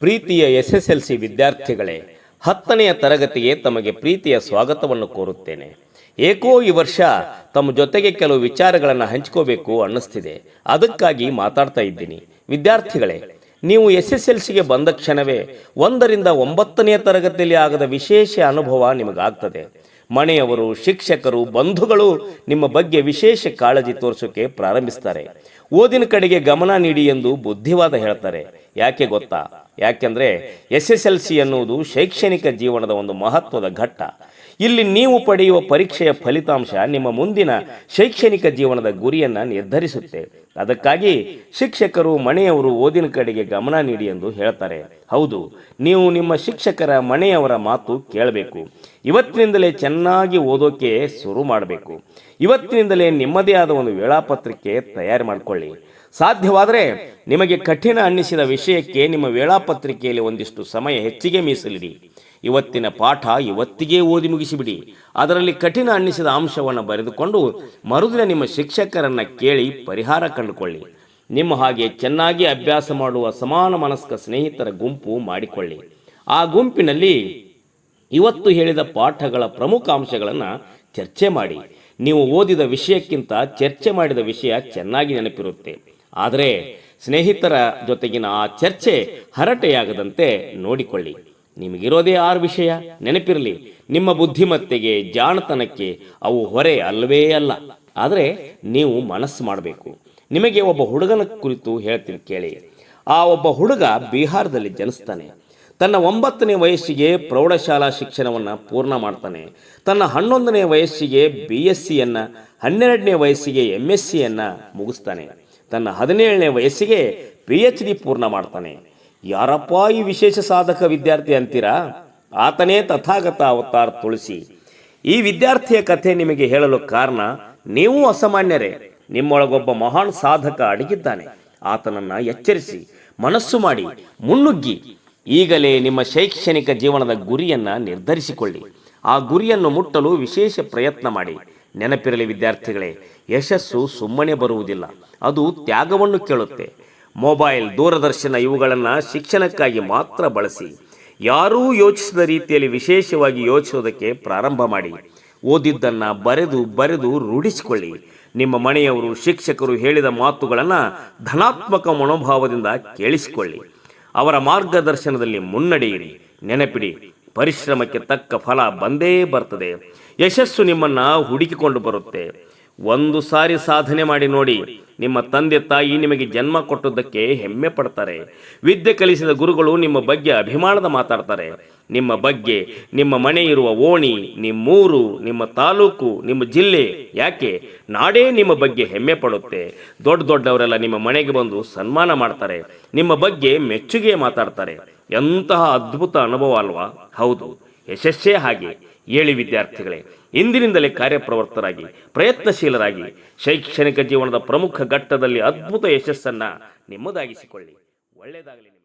ಪ್ರೀತಿಯ S S L C ವಿದ್ಯಾರ್ಥಿಗಳೇ, ಹತ್ತನೆಯ ತರಗತಿಗೆ ತಮಗೆ ಪ್ರೀತಿಯ ಸ್ವಾಗತವನ್ನು ಕೋರುತ್ತೇನೆ. ಏಕೋ ಈ ವರ್ಷ ತಮ್ಮ ಜೊತೆಗೆ ಕೆಲವು ವಿಚಾರಗಳನ್ನು ಹಂಚ್ಕೋಬೇಕು ಅನ್ನಿಸ್ತಿದೆ. ಅದಕ್ಕಾಗಿ ಮಾತಾಡ್ತಾ ಇದ್ದೀನಿ. ವಿದ್ಯಾರ್ಥಿಗಳೇ, ನೀವು ಎಸ್ ಎಸ್ ಎಲ್ ಸಿಗೆ ಬಂದ ಕ್ಷಣವೇ ಒಂದರಿಂದ ಒಂಬತ್ತನೆಯ ತರಗತಿಯಲ್ಲಿ ಆಗದ ವಿಶೇಷ ಅನುಭವ ನಿಮಗಾಗ್ತದೆ. ಮನೆಯವರು, ಶಿಕ್ಷಕರು, ಬಂಧುಗಳು ನಿಮ್ಮ ಬಗ್ಗೆ ವಿಶೇಷ ಕಾಳಜಿ ತೋರಿಸೋಕೆ ಪ್ರಾರಂಭಿಸ್ತಾರೆ. ಓದಿನ ಕಡೆಗೆ ಗಮನ ನೀಡಿ ಎಂದು ಬುದ್ಧಿವಾದ ಹೇಳ್ತಾರೆ. ಯಾಕೆ ಗೊತ್ತಾ? ಯಾಕೆಂದ್ರೆ ಎಸ್ ಎಸ್ ಎಲ್ ಸಿ ಎನ್ನುವುದು ಶೈಕ್ಷಣಿಕ ಜೀವನದ ಒಂದು ಮಹತ್ವದ ಘಟ್ಟ. ಇಲ್ಲಿ ನೀವು ಪಡೆಯುವ ಪರೀಕ್ಷೆಯ ಫಲಿತಾಂಶ ನಿಮ್ಮ ಮುಂದಿನ ಶೈಕ್ಷಣಿಕ ಜೀವನದ ಗುರಿಯನ್ನು ನಿರ್ಧರಿಸುತ್ತೆ. ಅದಕ್ಕಾಗಿ ಶಿಕ್ಷಕರು, ಮನೆಯವರು ಓದಿನ ಕಡೆಗೆ ಗಮನ ನೀಡಿ ಎಂದು ಹೇಳ್ತಾರೆ. ಹೌದು, ನೀವು ನಿಮ್ಮ ಶಿಕ್ಷಕರ ಮನೆಯವರ ಮಾತು ಕೇಳಬೇಕು. ಇವತ್ತಿನಿಂದಲೇ ಚೆನ್ನಾಗಿ ಓದೋಕೆ ಶುರು ಮಾಡಬೇಕು. ಇವತ್ತಿನಿಂದಲೇ ನಿಮ್ಮದೇ ಆದ ಒಂದು ವೇಳಾಪತ್ರಿಕೆ ತಯಾರು ಮಾಡಿಕೊಳ್ಳಿ. ಸಾಧ್ಯವಾದರೆ ನಿಮಗೆ ಕಠಿಣ ಅನ್ನಿಸಿದ ವಿಷಯಕ್ಕೆ ನಿಮ್ಮ ವೇಳಾಪತ್ರಿಕೆಯಲ್ಲಿ ಒಂದಿಷ್ಟು ಸಮಯ ಹೆಚ್ಚಿಗೆ ಮೀಸಲಿಡಿ. ಇವತ್ತಿನ ಪಾಠ ಇವತ್ತಿಗೇ ಓದಿ ಮುಗಿಸಿಬಿಡಿ. ಅದರಲ್ಲಿ ಕಠಿಣ ಅನ್ನಿಸಿದ ಅಂಶವನ್ನು ಬರೆದುಕೊಂಡು ಮರುದಿನ ನಿಮ್ಮ ಶಿಕ್ಷಕರನ್ನ ಕೇಳಿ ಪರಿಹಾರ ಕಂಡುಕೊಳ್ಳಿ. ನಿಮ್ಮ ಹಾಗೆ ಚೆನ್ನಾಗಿ ಅಭ್ಯಾಸ ಮಾಡುವ ಸಮಾನ ಮನಸ್ಕ ಸ್ನೇಹಿತರ ಗುಂಪು ಮಾಡಿಕೊಳ್ಳಿ. ಆ ಗುಂಪಿನಲ್ಲಿ ಇವತ್ತು ಹೇಳಿದ ಪಾಠಗಳ ಪ್ರಮುಖ ಅಂಶಗಳನ್ನು ಚರ್ಚೆ ಮಾಡಿ. ನೀವು ಓದಿದ ವಿಷಯಕ್ಕಿಂತ ಚರ್ಚೆ ಮಾಡಿದ ವಿಷಯ ಚೆನ್ನಾಗಿ ನೆನಪಿರುತ್ತೆ. ಆದರೆ ಸ್ನೇಹಿತರ ಜೊತೆಗಿನ ಆ ಚರ್ಚೆ ಹರಟೆಯಾಗದಂತೆ ನೋಡಿಕೊಳ್ಳಿ. ನಿಮಗಿರೋದೇ ಆರು ವಿಷಯ, ನೆನಪಿರಲಿ. ನಿಮ್ಮ ಬುದ್ಧಿಮತ್ತೆಗೆ, ಜಾಣತನಕ್ಕೆ ಅವು ಹೊರೆ ಅಲ್ಲವೇ ಅಲ್ಲ. ಆದರೆ ನೀವು ಮನಸ್ಸು ಮಾಡಬೇಕು. ನಿಮಗೆ ಒಬ್ಬ ಹುಡುಗನ ಕುರಿತು ಹೇಳ್ತೀನಿ ಕೇಳಿ. ಆ ಒಬ್ಬ ಹುಡುಗ ಬಿಹಾರದಲ್ಲಿ ಜನಿಸ್ತಾನೆ. ತನ್ನ ಒಂಬತ್ತನೇ ವಯಸ್ಸಿಗೆ ಪ್ರೌಢಶಾಲಾ ಶಿಕ್ಷಣವನ್ನು ಪೂರ್ಣ ಮಾಡ್ತಾನೆ. ತನ್ನ ಹನ್ನೊಂದನೇ ವಯಸ್ಸಿಗೆ ಬಿ ಎಸ್ ಸಿಯನ್ನು ಹನ್ನೆರಡನೇ ವಯಸ್ಸಿಗೆ ಎಂ ಎಸ್ ಸಿಯನ್ನು ಮುಗಿಸ್ತಾನೆ. ತನ್ನ ಹದಿನೇಳನೇ ವಯಸ್ಸಿಗೆ ಪಿ ಎಚ್ ಡಿ ಪೂರ್ಣ ಮಾಡ್ತಾನೆ. ಯಾರಪ್ಪ ಈ ವಿಶೇಷ ಸಾಧಕ ವಿದ್ಯಾರ್ಥಿ ಅಂತೀರಾ? ಆತನೇ ತಥಾಗತ ಅವತಾರ ತುಳಸಿ. ಈ ವಿದ್ಯಾರ್ಥಿಯ ಕಥೆ ನಿಮಗೆ ಹೇಳಲು ಕಾರಣ, ನೀವು ಅಸಾಮಾನ್ಯರೇ. ನಿಮ್ಮೊಳಗೊಬ್ಬ ಮಹಾನ್ ಸಾಧಕ ಅಡಗಿದ್ದಾನೆ. ಆತನನ್ನು ಎಚ್ಚರಿಸಿ, ಮನಸ್ಸು ಮಾಡಿ, ಮುನ್ನುಗ್ಗಿ ಈಗಲೇ ನಿಮ್ಮ ಶೈಕ್ಷಣಿಕ ಜೀವನದ ಗುರಿಯನ್ನು ನಿರ್ಧರಿಸಿಕೊಳ್ಳಿ. ಆ ಗುರಿಯನ್ನು ಮುಟ್ಟಲು ವಿಶೇಷ ಪ್ರಯತ್ನ ಮಾಡಿ. ನೆನಪಿರಲಿ ವಿದ್ಯಾರ್ಥಿಗಳೇ, ಯಶಸ್ಸು ಸುಮ್ಮನೆ ಬರುವುದಿಲ್ಲ, ಅದು ತ್ಯಾಗವನ್ನು ಕೇಳುತ್ತೆ. ಮೊಬೈಲ್ ದೂರದರ್ಶನ ಇವುಗಳನ್ನು ಶಿಕ್ಷಣಕ್ಕಾಗಿ ಮಾತ್ರ ಬಳಸಿ. ಯಾರೂ ಯೋಚಿಸಿದ ರೀತಿಯಲ್ಲಿ ವಿಶೇಷವಾಗಿ ಯೋಚಿಸೋದಕ್ಕೆ ಪ್ರಾರಂಭ ಮಾಡಿ. ಓದಿದ್ದನ್ನು ಬರೆದು ಬರೆದು ರೂಢಿಸಿಕೊಳ್ಳಿ. ನಿಮ್ಮ ಮನೆಯವರು ಶಿಕ್ಷಕರು ಹೇಳಿದ ಮಾತುಗಳನ್ನು ಧನಾತ್ಮಕ ಮನೋಭಾವದಿಂದ ಕೇಳಿಸಿಕೊಳ್ಳಿ. ಅವರ ಮಾರ್ಗದರ್ಶನದಲ್ಲಿ ಮುನ್ನಡೆಯಿರಿ. ನೆನಪಿಡಿ ಪರಿಶ್ರಮಕ್ಕೆ ತಕ್ಕ ಫಲ ಬಂದೇ ಬರ್ತದೆ. ಯಶಸ್ಸು ನಿಮ್ಮನ್ನ ಹುಡುಕಿಕೊಂಡು ಬರುತ್ತೆ. ಒಂದು ಸಾರಿ ಸಾಧನೆ ಮಾಡಿ ನೋಡಿ, ನಿಮ್ಮ ತಂದೆ ತಾಯಿ ನಿಮಗೆ ಜನ್ಮ ಕೊಟ್ಟದ್ದಕ್ಕೆ ಹೆಮ್ಮೆ ಪಡ್ತಾರೆ. ವಿದ್ಯೆ ಕಲಿಸಿದ ಗುರುಗಳು ನಿಮ್ಮ ಬಗ್ಗೆ ಅಭಿಮಾನದ ಮಾತಾಡ್ತಾರೆ. ನಿಮ್ಮ ಬಗ್ಗೆ, ನಿಮ್ಮ ಮನೆ ಇರುವ ಓಣಿ, ನಿಮ್ಮೂರು, ನಿಮ್ಮ ತಾಲೂಕು, ನಿಮ್ಮ ಜಿಲ್ಲೆ, ಯಾಕೆ? ನಾಡೇ ನಿಮ್ಮ ಬಗ್ಗೆ ಹೆಮ್ಮೆ ಪಡುತ್ತೆ. ದೊಡ್ಡ ದೊಡ್ಡವರೆಲ್ಲ ನಿಮ್ಮ ಮನೆಗೆ ಬಂದು ಸನ್ಮಾನ ಮಾಡ್ತಾರೆ. ನಿಮ್ಮ ಬಗ್ಗೆ ಮೆಚ್ಚುಗೆ ಮಾತಾಡ್ತಾರೆ. ಎಂತಹ ಅದ್ಭುತ ಅನುಭವ ಅಲ್ವಾ? ಹೌದು. ಯಶಸ್ಸೇ ಹಾಗೆ. ಏಳಿ ವಿದ್ಯಾರ್ಥಿಗಳೇ, ಇಂದಿನಿಂದಲೇ ಕಾರ್ಯಪ್ರವರ್ತರಾಗಿ ಪ್ರಯತ್ನಶೀಲರಾಗಿ, ಶೈಕ್ಷಣಿಕ ಜೀವನದ ಪ್ರಮುಖ ಘಟ್ಟದಲ್ಲಿ ಅದ್ಭುತ ಯಶಸ್ಸನ್ನ ನಿಮ್ಮದಾಗಿಸಿಕೊಳ್ಳಿ. ಒಳ್ಳೆಯದಾಗಲಿ